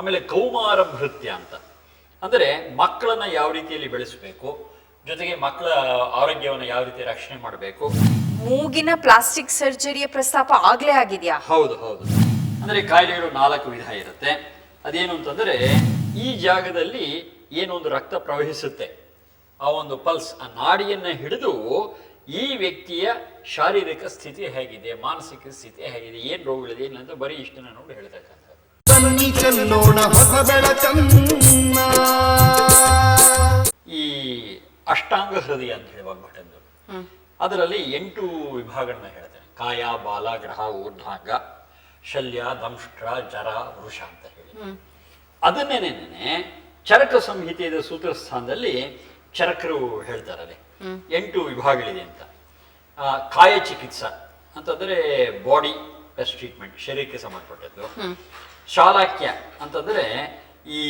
ಆಮೇಲೆ ಕೌಮಾರ ಭೃತ್ಯ ಅಂತ. ಅಂದರೆ ಮಕ್ಕಳನ್ನ ಯಾವ ರೀತಿಯಲ್ಲಿ ಬೆಳೆಸಬೇಕು ಜೊತೆಗೆ ಮಕ್ಕಳ ಆರೋಗ್ಯವನ್ನು ಯಾವ ರೀತಿ ರಕ್ಷಣೆ ಮಾಡಬೇಕು. ಮೂಗಿನ ಪ್ಲಾಸ್ಟಿಕ್ ಸರ್ಜರಿಯ ಪ್ರಸ್ತಾಪ ಆಗ್ಲೇ ಆಗಿದೆಯಾ? ಹೌದು ಹೌದು. ಅಂದರೆ ಕಾಯಿಲೆಗಳು ನಾಲ್ಕು ವಿಧ ಇರುತ್ತೆ. ಅದೇನು ಅಂತಂದರೆ ಈ ಜಾಗದಲ್ಲಿ ಏನೊಂದು ರಕ್ತ ಪ್ರವಹಿಸುತ್ತೆ. ಆ ಒಂದು ಪಲ್ಸ್ ಆ ನಾಡಿಯನ್ನ ಹಿಡಿದು ಈ ವ್ಯಕ್ತಿಯ ಶಾರೀರಿಕ ಸ್ಥಿತಿ ಹೇಗಿದೆ ಮಾನಸಿಕ ಸ್ಥಿತಿ ಹೇಗಿದೆ ಏನು ರೋಗಗಳಿದೆ ಏನಂತ ಅಂತ ಬರೀ ಇಷ್ಟನ್ನ ನೋಡಿ ಹೇಳ್ತಕ್ಕಂಥದ್ದು. ಬನ್ನಿ ಚೆಲ್ಲೋಣ ಹೊಸ ಬೆಳಕನ್ನ ಈ ಅಷ್ಟಾಂಗ ಹೃದಯ ಅಂತ ಹೇಳಿ ವಾಗ್ಭಟದ್ದು ಅದರಲ್ಲಿ ಎಂಟು ವಿಭಾಗಗಳನ್ನ ಹೇಳ್ತೇನೆ. ಕಾಯ ಬಾಲ ಗ್ರಹ ಊರ್ಧ್ವಾಂಗ ಶಲ್ಯ ದಂಷ್ಟ್ರ ಜರ ವೃಷ ಅಂತ ಹೇಳಿ. ಅದನ್ನೇನೇನೆ ಚರಕ ಸಂಹಿತೆಯ ಸೂತ್ರ ಸ್ಥಾನದಲ್ಲಿ ಚರಕರು ಹೇಳ್ತಾರಲ್ಲಿ. ಎಂಟು ವಿಭಾಗಗಳಿದೆ ಅಂತ. ಆ, ಕಾಯ ಚಿಕಿತ್ಸಾ ಅಂತಂದ್ರೆ ಬಾಡಿ ಬೆಸ್ಟ್ ಟ್ರೀಟ್ಮೆಂಟ್ ಶರೀರಕ್ಕೆ ಸಂಬಂಧಪಟ್ಟದ್ದು. ಶಾಲಾಕ್ಯ ಅಂತಂದ್ರೆ ಈ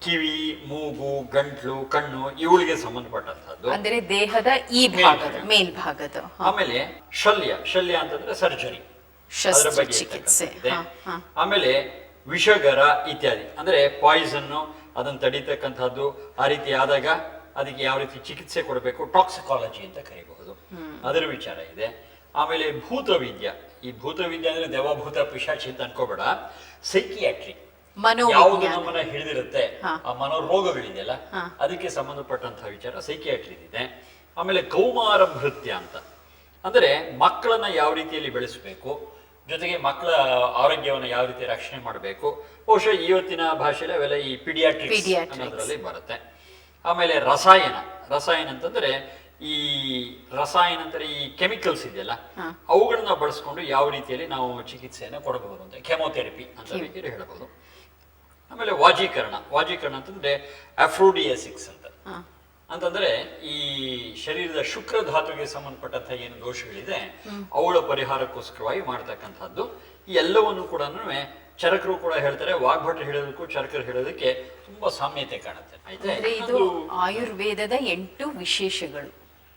ಕಿವಿ ಮೂಗು ಗಂಟ್ಲು ಕಣ್ಣು ಇವುಗಳಿಗೆ ಸಂಬಂಧಪಟ್ಟಂತಹದ್ದು ಅಂದ್ರೆ ದೇಹದ ಈ ಭಾಗದ ಮೇಲ್ಭಾಗದ. ಆಮೇಲೆ ಶಲ್ಯ ಶಲ್ಯ ಅಂತಂದ್ರೆ ಸರ್ಜರಿ. ಅದರ ಬಗ್ಗೆ ಹ. ಆಮೇಲೆ ವಿಷಗರ ಇತ್ಯಾದಿ. ಅಂದ್ರೆ ಪಾಯ್ಸನ್ನು ಅದನ್ನು ತಡೀತಕ್ಕಂಥದ್ದು ಆ ರೀತಿ ಆದಾಗ ಅದಕ್ಕೆ ಯಾವ ರೀತಿ ಚಿಕಿತ್ಸೆ ಕೊಡಬೇಕು? ಟಾಕ್ಸಿಕಾಲಜಿ ಅಂತ ಕರಿಬಹುದು. ಅದರ ವಿಚಾರ ಇದೆ. ಆಮೇಲೆ ಭೂತವಿದ್ಯ. ಈ ಭೂತವಿದ್ಯೆ ಅಂದ್ರೆ ದೇವಭೂತ ಪಿಶಾಚಿ ಅಂತ ಅನ್ಕೋಬೇಡ ಸೈಕಿಯಾಟ್ರಿ. ಯಾವುದು ನಮ್ಮನ್ನ ಹಿಡಿದಿರುತ್ತೆ? ಆ ಮನೋರೋಗಗಳಿದೆಯಲ್ಲ. ಅದಕ್ಕೆ ಸಂಬಂಧಪಟ್ಟಂತಹ ವಿಚಾರ ಸೈಕಿಯಾಟ್ರಿ ಇದೆ. ಆಮೇಲೆ ಕೌಮಾರ ಭೃತ್ಯ ಅಂತ. ಅಂದ್ರೆ ಮಕ್ಕಳನ್ನ ಯಾವ ರೀತಿಯಲ್ಲಿ ಬೆಳೆಸಬೇಕು? ಜೊತೆಗೆ ಮಕ್ಕಳ ಆರೋಗ್ಯವನ್ನು ಯಾವ ರೀತಿ ರಕ್ಷಣೆ ಮಾಡಬೇಕು? ಬಹುಶಃ ಇವತ್ತಿನ ಭಾಷೆಯಲ್ಲಿ ಅವೆಲ್ಲ ಈ ಪಿಡಿಯಾಟ್ರಿಕ್ಸ್. ಅನ್ನೋದ್ರಲ್ಲಿ ಬರುತ್ತೆ. ಆಮೇಲೆ ರಸಾಯನ. ರಸಾಯನ ಅಂತಂದ್ರೆ ಈ ರಸಾಯನ ಏನಂತಾರೆ ಈ ಕೆಮಿಕಲ್ಸ್ ಇದೆಯಲ್ಲ ಅವುಗಳನ್ನ ಬಳಸ್ಕೊಂಡು ಯಾವ ರೀತಿಯಲ್ಲಿ ನಾವು ಚಿಕಿತ್ಸೆಯನ್ನು ಕೊಡಬಹುದು ಅಂತ ಕೆಮೊಥೆರಪಿ ಅಂತ ರೀತಿಯಲ್ಲಿ ಹೇಳಬಹುದು. ಆಮೇಲೆ ವಾಜೀಕರಣ ವಾಜೀಕರಣ ಅಂತಂದ್ರೆ ಅಫ್ರೋಡಿಯಾಸಿಕ್ಸ್ ಅಂತ. ಅಂತಂದ್ರೆ ಈ ಶರೀರದ ಶುಕ್ರ ಧಾತುಗೆ ಸಂಬಂಧಪಟ್ಟಂತಹ ಏನು ದೋಷಗಳಿದೆ ಅವುಗಳ ಪರಿಹಾರಕ್ಕೋಸ್ಕರವಾಗಿ ಮಾಡ್ತಕ್ಕಂಥದ್ದು. ಈ ಎಲ್ಲವನ್ನು ಕೂಡ ಚರಕರು ಕೂಡ ಹೇಳ್ತಾರೆ ವಾಗ್ಭಟ್ರು ಹೇಳೋದಕ್ಕೂ ಚರಕರು ಹೇಳೋದಕ್ಕೆ ತುಂಬಾ ಸಾಮ್ಯತೆ ಕಾಣುತ್ತೆ. ಇದು ಆಯುರ್ವೇದದ ಎಂಟು ವಿಶೇಷಗಳು.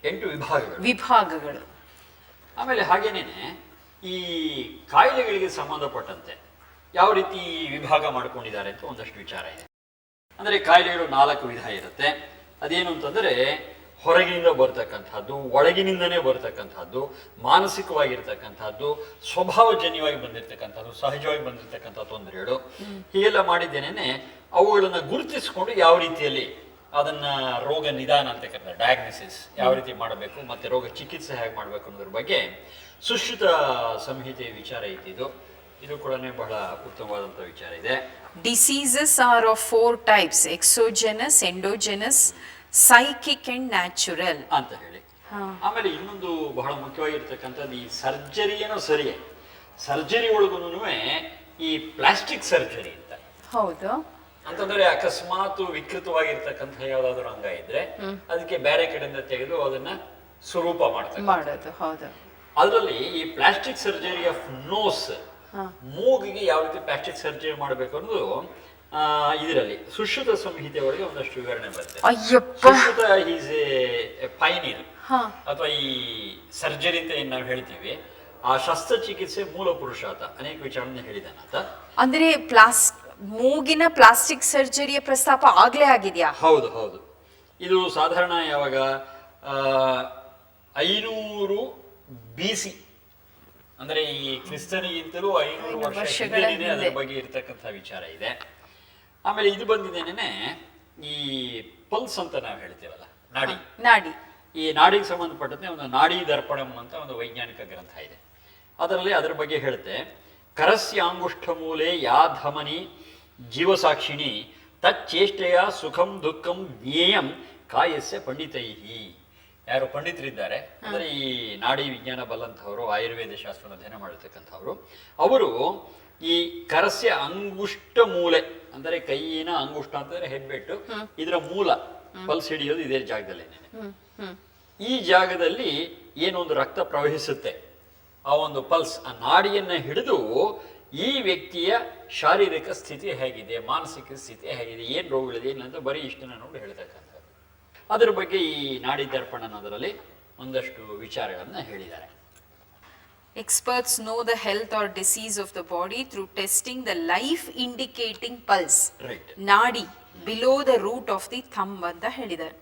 ಎಂಟು ವಿಭಾಗಗಳು. ವಿಭಾಗಗಳು. ಆಮೇಲೆ ಹಾಗೇನೇನೆ ಈ ಕಾಯಿಲೆಗಳಿಗೆ ಸಂಬಂಧಪಟ್ಟಂತೆ ಯಾವ ರೀತಿ ವಿಭಾಗ ಮಾಡ್ಕೊಂಡಿದ್ದಾರೆ ಅಂತ ಒಂದಷ್ಟು ವಿಚಾರ ಇದೆ. ಅಂದರೆ ಕಾಯಿಲೆಗಳು ನಾಲ್ಕು ವಿಧ ಇರುತ್ತೆ. ಅದೇನು ಅಂತಂದರೆ ಹೊರಗಿನಿಂದ ಬರ್ತಕ್ಕಂಥದ್ದು ಒಳಗಿನಿಂದನೇ ಬರ್ತಕ್ಕಂಥದ್ದು ಮಾನಸಿಕವಾಗಿರ್ತಕ್ಕಂಥದ್ದು ಸ್ವಭಾವಜನ್ಯವಾಗಿ ಬಂದಿರತಕ್ಕಂಥದ್ದು ಸಹಜವಾಗಿ ಬಂದಿರತಕ್ಕಂಥ ತೊಂದರೆಗಳು. ಹೀಗೆಲ್ಲ ಮಾಡಿದ್ದೇನೆ ಅವುಗಳನ್ನು ಗುರುತಿಸಿಕೊಂಡು ಯಾವ ರೀತಿಯಲ್ಲಿ ಅದನ್ನ ರೋಗ ನಿಧಾನ ಅಂತ ಕರೀತಾರೆ. ಡಯಾಗ್ನೋಸಿಸ್ ಯಾವ ರೀತಿ ಮಾಡಬೇಕು ಮತ್ತೆ ರೋಗ ಚಿಕಿತ್ಸೆ ಹೇಗೆ ಮಾಡಬೇಕು ಅನ್ನೋದ್ರ ಬಗ್ಗೆ ಸುಶ್ರುತ ಸಂಹಿತೆಯ ವಿಚಾರ ಇದ್ದಿದ್ದು ಇದು. ಕೂಡ ಬಹಳ ಉತ್ತಮವಾದಂಥ ವಿಚಾರ ಇದೆ. Diseases are of four types exogenous endogenous psychic and natural ಅಂತ ಹೇಳಿ. ಆಮೇಲೆ ಇನ್ನೊಂದು ಬಹಳ ಮುಖ್ಯವಾಗಿರ್ತಕ್ಕಂಥದ್ದು ಈ ಸರ್ಜರಿ ಏನೋ ಸರಿಯೇ ಸರ್ಜರಿ ಒಳಗೂ ಈ ಪ್ಲಾಸ್ಟಿಕ್ ಸರ್ಜರಿ ಅಂತ. ಹೌದು. ಅಂತಂದ್ರೆ ಅಕಸ್ಮಾತ್ ವಿಕೃತವಾಗಿರ್ತಕ್ಕಂಥ ಯಾವ್ದಾದ್ರು ಅಂಗ ಇದ್ರೆ ಅದಕ್ಕೆ ಬೇರೆ ಕಡೆಯಿಂದ ತೆಗೆದು ಅದನ್ನ ಸ್ವರೂಪ ಮಾಡ್ತಾರೆ ಮಾಡೋದು ಹೌದು. ಅದರಲ್ಲಿ ಈ ಪ್ಲಾಸ್ಟಿಕ್ ಸರ್ಜರಿ ಆಫ್ ನೋಸ್ ಮೂಗಿಗೆ ಯಾವ ರೀತಿ ಪ್ಲಾಸ್ಟಿಕ್ ಸರ್ಜರಿ ಮಾಡಬೇಕು ಅನ್ನೋದು ಇದರಲ್ಲಿ ಸುಶ್ರುತ ಸಂಹಿತೆ ಒಳಗೆ ಒಂದಷ್ಟು ವಿವರಣೆ ಬರುತ್ತೆ ಸುಶ್ರುತ ಈಸ್ ಎ ಪೈನೀರ್ ಅಥವಾ ಈ ಸರ್ಜರಿ ಅಂತ ಏನ್ ನಾವು ಹೇಳ್ತೀವಿ ಆ ಶಸ್ತ್ರಚಿಕಿತ್ಸೆ ಮೂಲ ಪುರುಷ ಆತ ಅನೇಕ ವಿಚಾರನೆ ಹೇಳಿದಾನಾತ. ಅಂದ್ರೆ ಪ್ಲಾಸ್ ಮೂಗಿನ ಪ್ಲಾಸ್ಟಿಕ್ ಸರ್ಜರಿಯ ಪ್ರಸ್ತಾಪ ಆಗ್ಲೇ ಆಗಿದೆಯಾ? ಹೌದು ಹೌದು. ಇದು ಸಾಧಾರಣ ಯಾವಾಗ ಐನೂರು ಬಿ ಸಿ ಅಂದ್ರೆ ಈ ಕ್ರಿಸ್ತನಿಗಿಂತಲೂ ಐನೂರು ವರ್ಷ ವರ್ಷಗಳ ಹಿಂದೆನೇ ಅದರ ಹಿಂದೆ. ಬಗ್ಗೆ ಇರ್ತಕ್ಕಂಥ ವಿಚಾರ ಇದೆ. ಆಮೇಲೆ ಇದು ಬಂದಿದ್ದೇನೆ ಈ ಪಲ್ಸ್ ಅಂತ ನಾವು ಹೇಳ್ತೇವಲ್ಲ ನಾಡಿ. ನಾಡಿ. ಈ ನಾಡಿಗೆ ಸಂಬಂಧಪಟ್ಟಂತೆ ಒಂದು ನಾಡಿ ದರ್ಪಣಂ ಅಂತ ಒಂದು ವೈಜ್ಞಾನಿಕ ಗ್ರಂಥ ಇದೆ. ಅದರಲ್ಲಿ ಅದರ ಬಗ್ಗೆ ಹೇಳುತ್ತೆ ಕರಸ್ಯಾಂಗುಷ್ಠ ಮೂಲೆ ಯಾ ಧಮನಿ ಜೀವಸಾಕ್ಷಿಣಿ ತಚ್ಚೇಷ್ಟೆಯ ಸುಖಂ ದುಃಖಂ ಜ್ಞೇಯಂ ಕಾಯಸ್ಯ ಪಂಡಿತೈಹಿ. ಯಾರು ಪಂಡಿತರಿದ್ದಾರೆ? ಅಂದರೆ ಈ ನಾಡಿ ವಿಜ್ಞಾನ ಬಲ್ಲಂಥವರು ಆಯುರ್ವೇದ ಶಾಸ್ತ್ರವನ್ನು ಅಧ್ಯಯನ ಮಾಡಿರ್ತಕ್ಕಂಥವ್ರು. ಅವರು ಈ ಕರಸ್ಯ ಅಂಗುಷ್ಟ ಮೂಲೆ ಅಂದರೆ ಕೈಯಿನ ಅಂಗುಷ್ಟ ಅಂತಂದ್ರೆ ಹೆಬ್ಬೆಟ್ಟು ಇದರ ಮೂಲ ಪಲ್ಸ್ ಹಿಡಿಯೋದು ಇದೇ ಹ್ಮ್ ಈ ಜಾಗದಲ್ಲಿ ಏನೊಂದು ರಕ್ತ ಪ್ರವಹಿಸುತ್ತೆ. ಆ ಒಂದು ಪಲ್ಸ್ ಆ ನಾಡಿಯನ್ನ ಹಿಡಿದು ಈ ವ್ಯಕ್ತಿಯ ಶಾರೀರಿಕ ಸ್ಥಿತಿ ಹೇಗಿದೆ ಮಾನಸಿಕ ಸ್ಥಿತಿ ಹೇಗಿದೆ ಏನು ರೋಗಗಳಿದೆ ಏನು ಅಂತ ಬರೀ ಇಷ್ಟನ್ನ ನೋಡಿ ಹೇಳ್ತಕ್ಕಂಥದ್ದು. ಅದರ ಬಗ್ಗೆ ಈ ನಾಡಿ ದರ್ಪಣ ಅನ್ನೋದರಲ್ಲಿ ಒಂದಷ್ಟು ವಿಚಾರಗಳನ್ನು ಹೇಳಿದ್ದಾರೆ. Experts know the health or disease of the body through testing the life indicating pulse right ನಾಡಿ below the root of the thumb ಅಂತ ಹೇಳಿದ್ದಾರೆ.